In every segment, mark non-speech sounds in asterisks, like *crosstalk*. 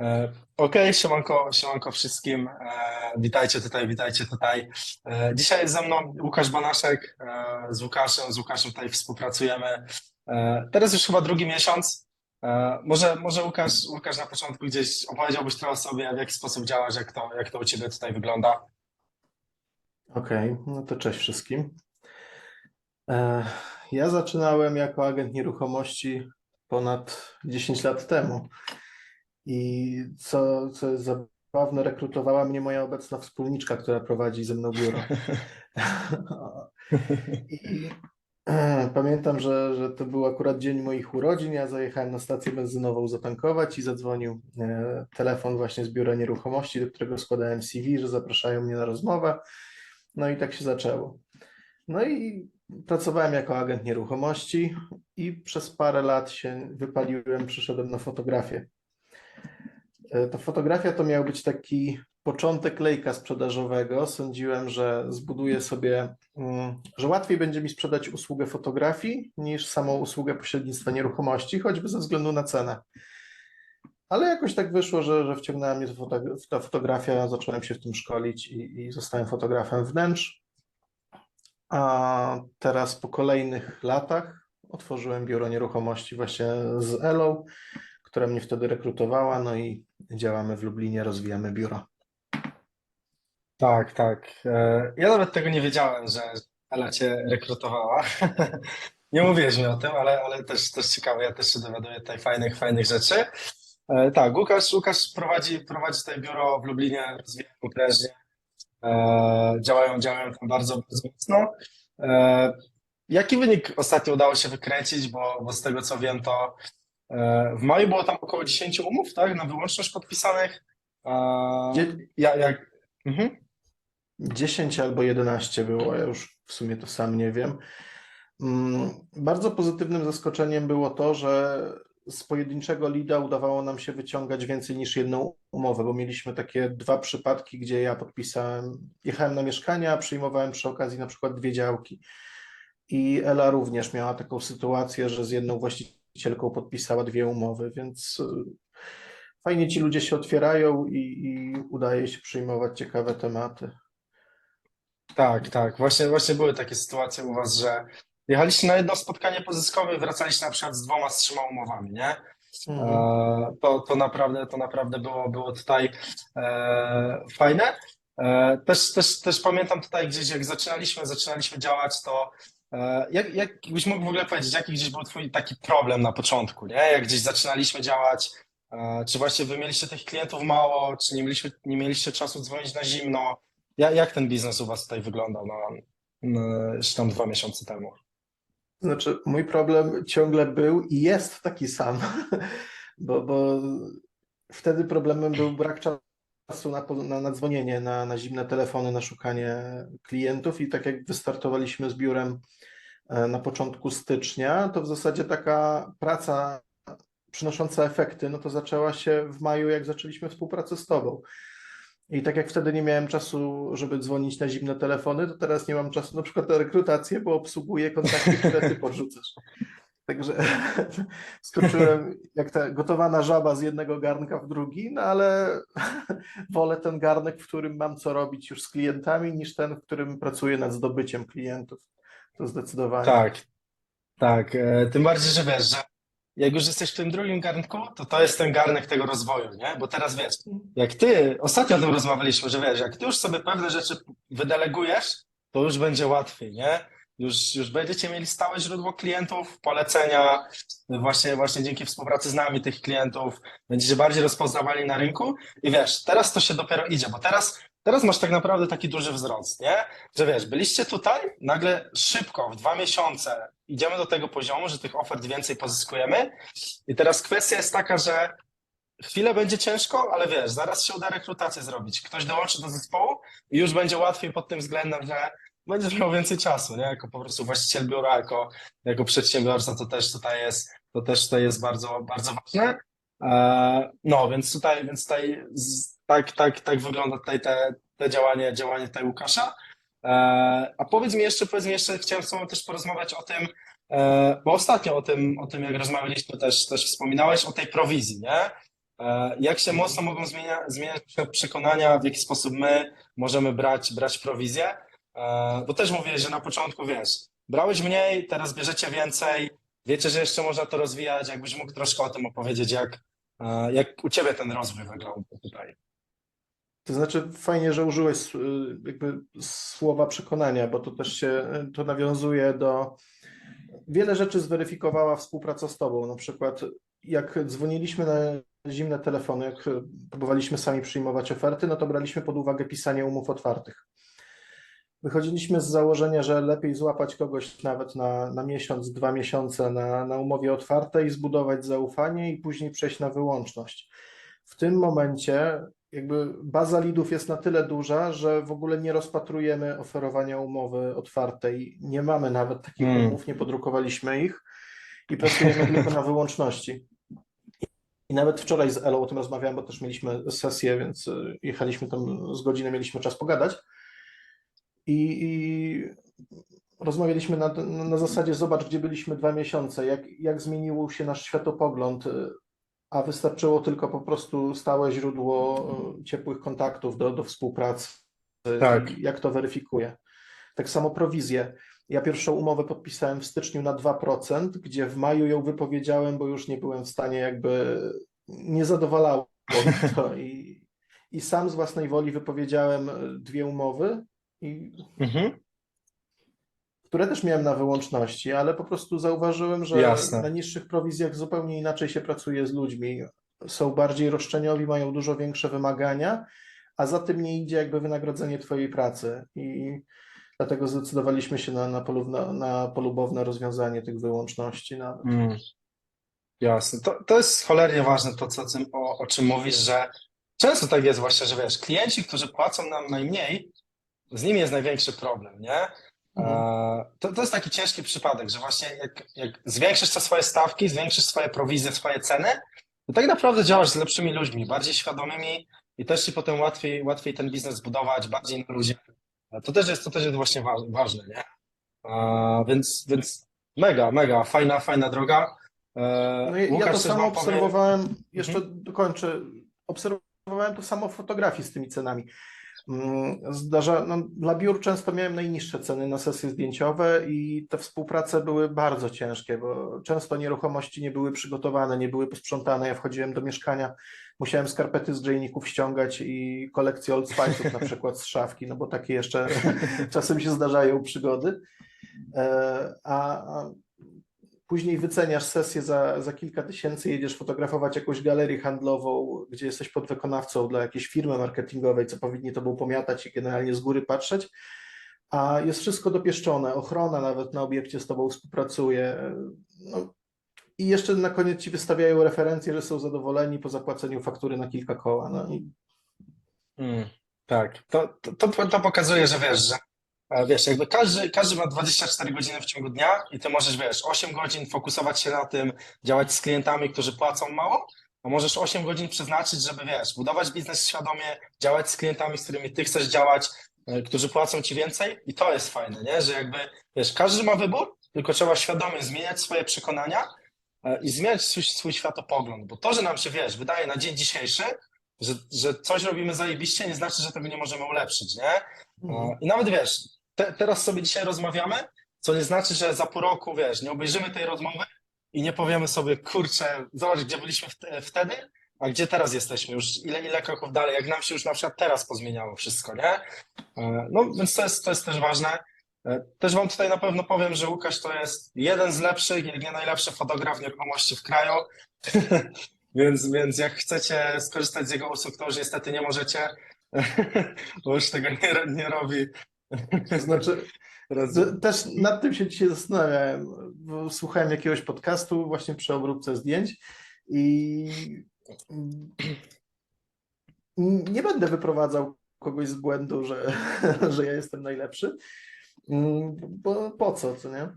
E, Okej, siemanko, siemanko wszystkim. E, witajcie tutaj, witajcie tutaj. E, dzisiaj jest ze mną Łukasz Banaszek. Z Łukaszem, z Łukaszem tutaj współpracujemy. Teraz już chyba drugi miesiąc. Może, może Łukasz, Łukasz na początku gdzieś opowiedziałbyś trochę o sobie, w jaki sposób działasz, jak to, jak to u Ciebie tutaj wygląda. Okej, no to cześć wszystkim. Ja zaczynałem jako agent nieruchomości ponad 10 lat temu. I co, co jest zabawne, rekrutowała mnie moja obecna wspólniczka, która prowadzi ze mną biuro. *laughs* I e, pamiętam, że, że to był akurat dzień moich urodzin. Ja zajechałem na stację benzynową zatankować i zadzwonił e, telefon właśnie z biura nieruchomości, do którego składałem CV, że zapraszają mnie na rozmowę. No i tak się zaczęło. No i pracowałem jako agent nieruchomości i przez parę lat się wypaliłem, przyszedłem na fotografię. E, Ta fotografia to miał być taki początek lejka sprzedażowego. Sądziłem, że zbuduję sobie, mm, że łatwiej będzie mi sprzedać usługę fotografii niż samą usługę pośrednictwa nieruchomości, choćby ze względu na cenę. Ale jakoś tak wyszło, że, że wciągnęła mnie ta foto- ta fotografia, zacząłem się w tym szkolić i, i zostałem fotografem wnętrz. A teraz po kolejnych latach otworzyłem biuro nieruchomości właśnie z Elą, która mnie wtedy rekrutowała, no i działamy w Lublinie, rozwijamy biuro. Tak, tak. E, Ja nawet tego nie wiedziałem, że Ela cię rekrutowała. *laughs* Nie mówiłeś mi o tym, ale, ale też, też ciekawe, ja też się dowiaduję tutaj fajnych, fajnych rzeczy. E, Tak, Łukasz, Łukasz prowadzi, prowadzi tutaj biuro w Lublinie, rozwijają prężnie. E, Działają, działają tam bardzo, bardzo mocno. Jaki wynik ostatnio udało się wykręcić, bo, bo z tego co wiem, to w maju było tam około 10 umów, tak, na wyłączność podpisanych. E, Ja, jak... Mhm. 10 albo 11 było, ja już w sumie to sam nie wiem. Mm, Bardzo pozytywnym zaskoczeniem było to, że z pojedynczego lida udawało nam się wyciągać więcej niż jedną umowę, bo mieliśmy takie dwa przypadki, gdzie ja podpisałem, jechałem na mieszkania, przyjmowałem przy okazji na przykład dwie działki. I Ela również miała taką sytuację, że z jedną właścicielką podpisała dwie umowy, więc y, fajnie ci ludzie się otwierają i, i udaje się przyjmować ciekawe tematy. Tak, tak. Właśnie, właśnie były takie sytuacje u Was, że jechaliście na jedno spotkanie pozyskowe i wracaliście na przykład z dwoma, z trzema umowami, nie? Mhm. E, to, to naprawdę, to naprawdę było, było tutaj e, fajne. E, też, też, też pamiętam tutaj gdzieś, jak zaczynaliśmy, zaczynaliśmy działać, to jak, jak byś mógł w ogóle powiedzieć, jaki gdzieś był Twój taki problem na początku, nie? Jak gdzieś zaczynaliśmy działać, e, czy właśnie Wy mieliście tych klientów mało, czy nie mieliśmy, nie mieliście czasu dzwonić na zimno? Ja, jak ten biznes u Was tutaj wyglądał na, na, tam dwa miesiące temu? Znaczy, mój problem ciągle był i jest taki sam, *laughs* bo, bo wtedy problemem był brak czasu na, po- na, na dzwonienie, na, na zimne telefony, na szukanie klientów i tak jak wystartowaliśmy z biurem e, na początku stycznia, to w zasadzie taka praca przynosząca efekty, no to zaczęła się w maju, jak zaczęliśmy współpracę z Tobą. I tak jak wtedy nie miałem czasu, żeby dzwonić na zimne telefony, to teraz nie mam czasu na przykład na rekrutację, bo obsługuję kontakty, które ty podrzucasz. Także *laughs* skoczyłem jak ta gotowana żaba z jednego garnka w drugi, no ale *laughs* wolę ten garnek, w którym mam co robić już z klientami, niż ten, w którym pracuję nad zdobyciem klientów. To zdecydowanie. Tak, tak. E, Tym bardziej, że wiesz, że jak już jesteś w tym drugim garnku, to to jest ten garnek tego rozwoju, nie? Bo teraz wiesz, jak ty, ostatnio o tym rozmawialiśmy, że wiesz, jak ty już sobie pewne rzeczy wydelegujesz, to już będzie łatwiej, nie? Już, już będziecie mieli stałe źródło klientów, polecenia, właśnie, właśnie dzięki współpracy z nami tych klientów, będziecie bardziej rozpoznawali na rynku i wiesz, teraz to się dopiero idzie, bo teraz, teraz masz tak naprawdę taki duży wzrost, nie? Że wiesz, byliście tutaj, nagle szybko, w dwa miesiące idziemy do tego poziomu, że tych ofert więcej pozyskujemy i teraz kwestia jest taka, że chwilę będzie ciężko, ale wiesz, zaraz się uda rekrutację zrobić. Ktoś dołączy do zespołu i już będzie łatwiej pod tym względem, że będziesz miał więcej czasu, nie? Jako po prostu właściciel biura, jako, jako przedsiębiorca, to też tutaj jest, to też tutaj jest bardzo, bardzo ważne. E, No, więc tutaj, więc tutaj tak, tak, tak wygląda tutaj te, te działanie, działanie tutaj Łukasza. E, A powiedz mi jeszcze, powiedz mi jeszcze, chciałem z Tobą też porozmawiać o tym, e, bo ostatnio o tym, o tym jak rozmawialiśmy też, też wspominałeś o tej prowizji, nie? jak się mocno mogą zmienia, zmieniać prze- przekonania, w jaki sposób my możemy brać, brać prowizję. E, Bo też mówiłeś, że na początku wiesz, brałeś mniej, teraz bierzecie więcej, wiecie, że jeszcze można to rozwijać. Jakbyś mógł troszkę o tym opowiedzieć, jak, e, jak u ciebie ten rozwój wyglądał tutaj. To znaczy, fajnie, że użyłeś y, jakby słowa przekonania, bo to też się to nawiązuje do. Wiele rzeczy zweryfikowała współpraca z Tobą. Na przykład, jak dzwoniliśmy na zimne telefony, jak próbowaliśmy sami przyjmować oferty, no to braliśmy pod uwagę pisanie umów otwartych. Wychodziliśmy z założenia, że lepiej złapać kogoś nawet na, na miesiąc, dwa miesiące na, na umowie otwartej, zbudować zaufanie i później przejść na wyłączność. W tym momencie jakby baza lidów jest na tyle duża, że w ogóle nie rozpatrujemy oferowania umowy otwartej. Nie mamy nawet takich Hmm. umów, nie podrukowaliśmy ich i pracujemy tylko na wyłączności. I nawet wczoraj z Elą o tym rozmawiałem, bo też mieliśmy sesję, więc y, jechaliśmy tam z godziny, mieliśmy czas pogadać. I, i rozmawialiśmy na, na zasadzie, zobacz, gdzie byliśmy dwa miesiące, jak, jak zmienił się nasz światopogląd, a wystarczyło tylko po prostu stałe źródło y, ciepłych kontaktów do, do współpracy. Tak. Jak to weryfikuje? Tak samo prowizję. Ja pierwszą umowę podpisałem w styczniu na 2%, gdzie w maju ją wypowiedziałem, bo już nie byłem w stanie jakby, nie zadowalało to i, i sam z własnej woli wypowiedziałem y, dwie umowy, i, Mhm. które też miałem na wyłączności, ale po prostu zauważyłem, że Jasne. na niższych prowizjach zupełnie inaczej się pracuje z ludźmi. Są bardziej roszczeniowi, mają dużo większe wymagania, a za tym nie idzie jakby wynagrodzenie Twojej pracy. I dlatego zdecydowaliśmy się na, na, polubna, na polubowne rozwiązanie tych wyłączności. Nawet. Mm. Jasne. To, to jest cholernie ważne to, co, o, o czym mówisz, że często tak jest właśnie, że wiesz, klienci, którzy płacą nam najmniej, z nimi jest największy problem, nie? Mhm. E, To, to jest taki ciężki przypadek, że właśnie jak, jak zwiększysz te swoje stawki, zwiększysz swoje prowizje, swoje ceny, to tak naprawdę działasz z lepszymi ludźmi, bardziej świadomymi i też ci potem łatwiej, łatwiej ten biznes zbudować, bardziej na ludzie. E, To też jest, to też jest właśnie wa- ważne, nie? E, Więc, więc mega, mega, fajna, fajna droga. No i ja to samo wam powie- obserwowałem, jeszcze Mhm. dokończę, obserwowałem to samo w fotografii z tymi cenami. Mm, Zdarza, no, dla biur często miałem najniższe ceny na sesje zdjęciowe i te współprace były bardzo ciężkie, bo często nieruchomości nie były przygotowane, nie były posprzątane. Ja wchodziłem do mieszkania, musiałem skarpety z grzejników ściągać i kolekcję Old Spice'ów na przykład z szafki, no bo takie jeszcze *laughs* czasem się zdarzają przygody. E, A, a później wyceniasz sesję za, za kilka tysięcy, jedziesz fotografować jakąś galerię handlową, gdzie jesteś podwykonawcą dla jakiejś firmy marketingowej, co powinni to był pomiatać i generalnie z góry patrzeć, a jest wszystko dopieszczone, ochrona nawet na obiekcie z tobą współpracuje. No, I jeszcze na koniec ci wystawiają referencje, że są zadowoleni po zapłaceniu faktury na kilka koła. No Mm, tak, to, to, to, to pokazuje, że wiesz, że wiesz, jakby każdy, każdy ma 24 godziny w ciągu dnia i ty możesz, wiesz, 8 godzin fokusować się na tym, działać z klientami, którzy płacą mało, a możesz 8 godzin przeznaczyć, żeby, wiesz, budować biznes świadomie, działać z klientami, z którymi ty chcesz działać, e, którzy płacą ci więcej i to jest fajne, nie? Że jakby, wiesz, każdy ma wybór, tylko trzeba świadomie zmieniać swoje przekonania e, i zmieniać swój, swój światopogląd, bo to, że nam się, wiesz, wydaje na dzień dzisiejszy, że, że coś robimy zajebiście, nie znaczy, że tego nie możemy ulepszyć, nie? E, I nawet wiesz, te, teraz sobie dzisiaj rozmawiamy, co nie znaczy, że za pół roku, wiesz, nie obejrzymy tej rozmowy i nie powiemy sobie, kurczę, zobacz, gdzie byliśmy wte- wtedy, a gdzie teraz jesteśmy, już ile, ile kroków dalej, jak nam się już na przykład teraz pozmieniało wszystko, nie? E, No, więc to jest, to jest też ważne. E, Też wam tutaj na pewno powiem, że Łukasz to jest jeden z lepszych, jak nie najlepszy fotograf nieruchomości w kraju. *laughs* Więc, więc jak chcecie skorzystać z jego usług, to już niestety nie możecie, *laughs* bo już tego nie, nie robi. To *laughs* znaczy, Też nad tym się dzisiaj zastanawiałem, słuchałem jakiegoś podcastu właśnie przy obróbce zdjęć i *clears throat* nie będę wyprowadzał kogoś z błędu, że, *laughs* że ja jestem najlepszy, Mm, bo po co, co nie?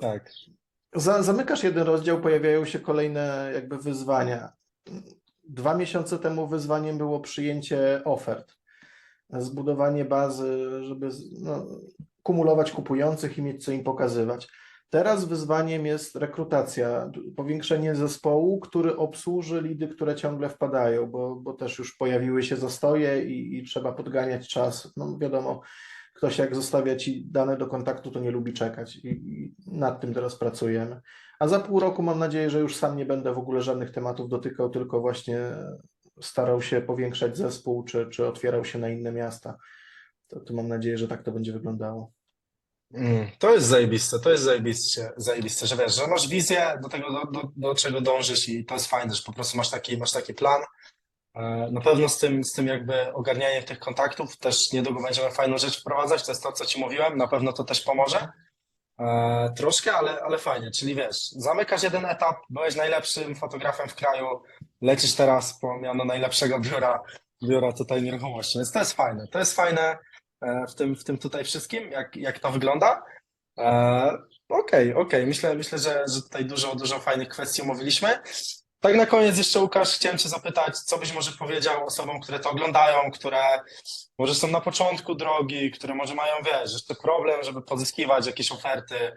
Tak. Za, zamykasz jeden rozdział, pojawiają się kolejne jakby wyzwania. Dwa miesiące temu wyzwaniem było przyjęcie ofert, zbudowanie bazy, żeby no, kumulować kupujących i mieć co im pokazywać. Teraz wyzwaniem jest rekrutacja, powiększenie zespołu, który obsłuży lidy, które ciągle wpadają, bo, bo też już pojawiły się zastoje i, i trzeba podganiać czas. No wiadomo, ktoś jak zostawia ci dane do kontaktu, to nie lubi czekać i, i nad tym teraz pracujemy. A za pół roku mam nadzieję, że już sam nie będę w ogóle żadnych tematów dotykał, tylko właśnie starał się powiększać zespół, czy, czy otwierał się na inne miasta. To, to mam nadzieję, że tak to będzie wyglądało. Mm, to jest zajebiste, to jest zajebiste, zajebiste, że wiesz, że masz wizję do tego, do, do, do czego dążysz i to jest fajne, że po prostu masz taki, masz taki plan. E, Na pewno z tym, z tym jakby ogarnianiem tych kontaktów też niedługo będziemy fajną rzecz wprowadzać, to jest to, co ci mówiłem, na pewno to też pomoże. E, Troszkę, ale, ale fajnie, czyli wiesz, zamykasz jeden etap, byłeś najlepszym fotografem w kraju, lecisz teraz po miano najlepszego biura, biura tutaj nieruchomości, więc to jest fajne, to jest fajne e, w tym, w tym tutaj wszystkim, jak, jak to wygląda. E, Okej, okej, myślę, myślę, że, że tutaj dużo, dużo fajnych kwestii omówiliśmy. Tak na koniec jeszcze Łukasz, chciałem Cię zapytać, co byś może powiedział osobom, które to oglądają, które może są na początku drogi, które może mają, wiesz, jeszcze problem, żeby pozyskiwać jakieś oferty,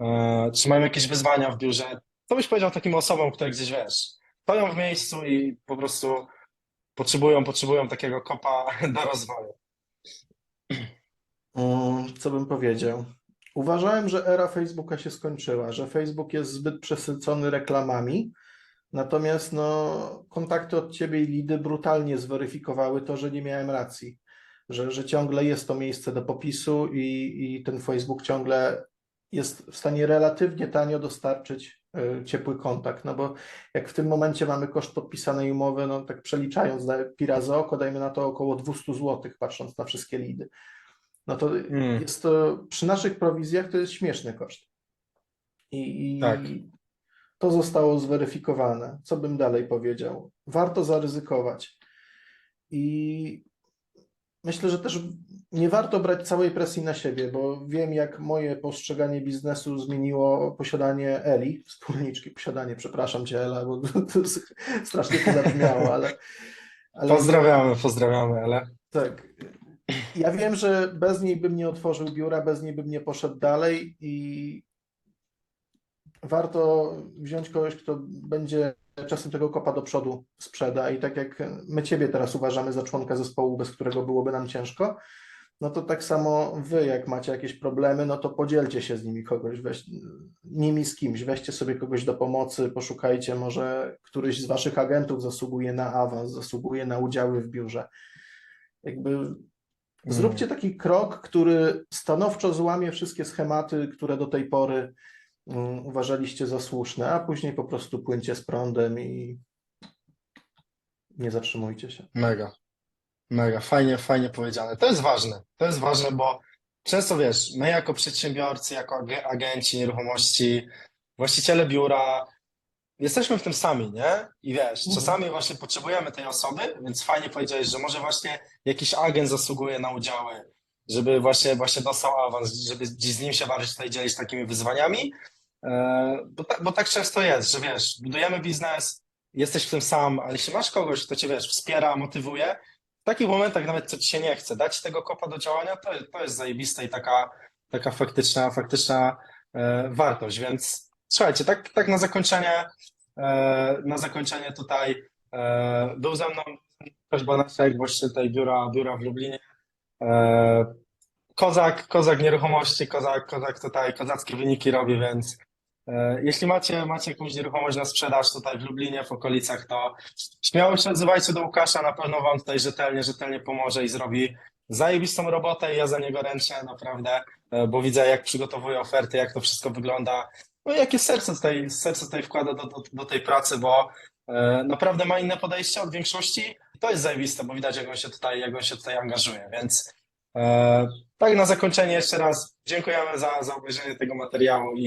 e, czy mają jakieś wyzwania w biurze. Co byś powiedział takim osobom, które gdzieś, wiesz, stoją w miejscu i po prostu potrzebują, potrzebują takiego kopa *laughs* do rozwoju? Mm, Co bym powiedział? Uważałem, że era Facebooka się skończyła, że Facebook jest zbyt przesycony reklamami, natomiast no, kontakty od ciebie i lidy brutalnie zweryfikowały to, że nie miałem racji, że, że ciągle jest to miejsce do popisu i, i ten Facebook ciągle jest w stanie relatywnie tanio dostarczyć ciepły kontakt, no bo jak w tym momencie mamy koszt podpisanej umowy, no tak przeliczając na pi razy oko, dajmy na to około 200 zł, patrząc na wszystkie lidy. No to Mm. jest to przy naszych prowizjach to jest śmieszny koszt. I, i Tak. to zostało zweryfikowane. Co bym dalej powiedział? Warto zaryzykować. I myślę, że też nie warto brać całej presji na siebie, bo wiem, jak moje postrzeganie biznesu zmieniło posiadanie Eli, wspólniczki, posiadanie, przepraszam cię, Ela, bo *laughs* to strasznie to zabrzmiało, ale, ale Pozdrawiamy, pozdrawiamy, ale tak. Ja wiem, że bez niej bym nie otworzył biura, bez niej bym nie poszedł dalej i warto wziąć kogoś, kto będzie czasem tego kopa do przodu sprzeda i tak jak my Ciebie teraz uważamy za członka zespołu, bez którego byłoby nam ciężko, no to tak samo Wy, jak macie jakieś problemy, no to podzielcie się z nimi kogoś, weź, nimi z kimś, weźcie sobie kogoś do pomocy, poszukajcie, może któryś z Waszych agentów zasługuje na awans, zasługuje na udziały w biurze. Jakby Zróbcie taki krok, który stanowczo złamie wszystkie schematy, które do tej pory uważaliście za słuszne, a później po prostu płyńcie z prądem i nie zatrzymujcie się. Mega, mega, fajnie, fajnie powiedziane. To jest ważne, to jest ważne, bo często wiesz, my jako przedsiębiorcy, jako ag- agenci nieruchomości, właściciele biura, jesteśmy w tym sami, nie? I wiesz, Mhm. czasami właśnie potrzebujemy tej osoby, więc fajnie powiedziałeś, że może właśnie jakiś agent zasługuje na udziały, żeby właśnie, właśnie dostał awans, żeby z nim się bardziej tutaj dzielić takimi wyzwaniami, bo, ta, bo tak często jest, że wiesz, budujemy biznes, jesteś w tym sam, ale jeśli masz kogoś, kto cię, wiesz, wspiera, motywuje, w takich momentach nawet co ci się nie chce, dać tego kopa do działania, to, to jest zajebiste i taka, taka faktyczna, faktyczna e, wartość, więc słuchajcie, tak, tak na zakończenie, e, na zakończenie tutaj e, był ze mną też Banaszek, właściciel biura, biura w Lublinie, e, Kozak, kozak nieruchomości, kozak, kozak tutaj kozackie wyniki robi, więc e, jeśli macie, macie jakąś nieruchomość na sprzedaż tutaj w Lublinie, w okolicach, to śmiało się odzywajcie do Łukasza, na pewno wam tutaj rzetelnie, rzetelnie pomoże i zrobi zajebistą robotę i ja za niego ręczę, naprawdę, e, bo widzę jak przygotowuje oferty, jak to wszystko wygląda, no jakie serce tutaj, serce tutaj wkłada do, do, do tej pracy, bo e, naprawdę ma inne podejście od większości. To jest zajebiste, bo widać jak on się tutaj, jak on się tutaj angażuje, więc e, tak na zakończenie jeszcze raz dziękujemy za, za obejrzenie tego materiału i